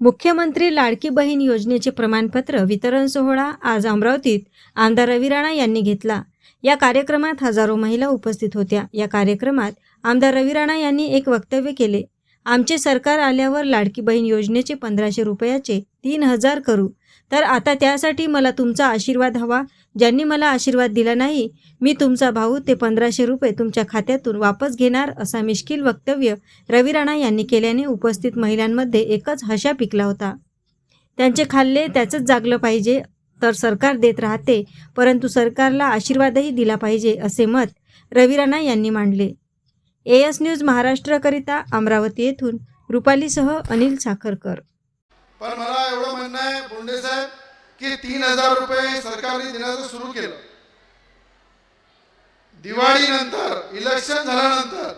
मुख्यमंत्री लाडकी बहीण योजनेचे प्रमाणपत्र वितरण सोहळा आज अमरावतीत आमदार रवी राणा यांनी घेतला. या कार्यक्रमात हजारो महिला उपस्थित होत्या. या कार्यक्रमात आमदार रवी राणा यांनी एक वक्तव्य केले. आमचे सरकार आल्यावर लाडकी बहीण योजनेचे पंधराशे रुपयाचे तीन हजार करू. तर आता त्यासाठी मला तुमचा आशीर्वाद हवा. ज्यांनी मला आशीर्वाद दिला नाही मी तुमचा भाऊ ते पंधराशे रुपये तुमच्या खात्यातून वापस घेणार असा मिश्किल वक्तव्य रवी राणा यांनी केल्याने उपस्थित महिलांमध्ये एकच हशा पिकला होता. त्यांचे खाल्ले त्याचंच जागलं पाहिजे तर सरकार देत राहते परंतु सरकारला आशीर्वादही दिला पाहिजे असे मत रवी राणा यांनी मांडले. ए एस न्यूज महाराष्ट्राकरिता अमरावती येथून रुपालीसह अनिल साखरकर. पण मला एवढं म्हणणं आहे बोंडे साहेब की तीन हजार रुपये सरकारने देण्याचं सुरू केलं. दिवाळीनंतर इलेक्शन झाल्यानंतर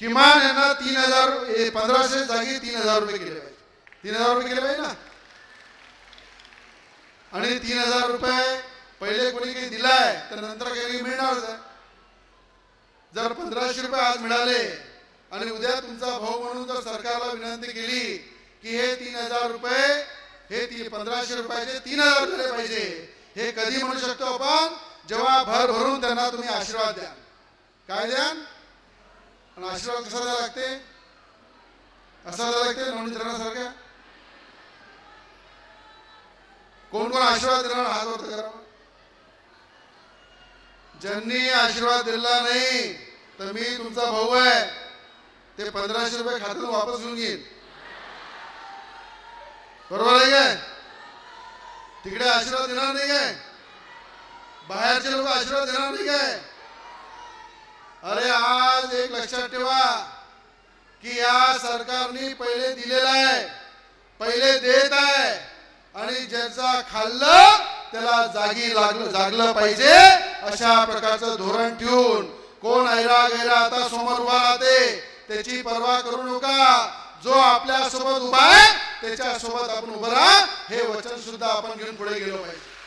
किमान यांना तीन हजार पंधराशे जागी तीन हजार रुपये केले पाहिजे. तीन हजार रुपये केले पाहिजे ना? आणि तीन हजार रुपये पहिले कोणी काही दिलाय तर नंतर काही मिळणारच आहे जर पंधराशे रुपये आज मिळाले आणि उद्या तुमचा भाऊ म्हणून जर सरकारला विनंती केली की हे तीन हजार रुपये हे ती पंधराशे रुपयाचे तीन हजार झाले पाहिजे. हे कधी म्हणू शकतो आपण? जेव्हा भर भरून त्यांना तुम्ही आशीर्वाद द्या काय द्या आणि आशीर्वाद कसा द्यावा लागते? असा द्यावा लागते नवनीतरणासारख्या कोण कोण आशीर्वाद देणार? हात वर्त करा ज्यांनी आशीर्वाद दिला नाही तर मी तुमचा भाऊ आहे. ते पंधराशे रुपये खात्यातून वापस घेऊन घेईन बरोबर आहे काय? तिकडे आशीर्वाद देणार नाही काय? बाहेरचे लोक आशीर्वाद देणार नाही काय? अरे आज एक लक्षात ठेवा की या सरकारने पहिले दिलेलं आहे पहिले देत आहे आणि ज्याचा खाल्लं त्याला जागी लागलं जागलं पाहिजे अशा प्रकारचं धोरण ठेवून. कोण ऐरा गैरा आता समोर उभा राहते त्याची पर्वा करू नका. जो आपल्यासोबत उभा आहे त्याच्या सोबत आपण उभं राहा. हे वचन सुद्धा आपण घेऊन पुढे गेलो पाहिजे.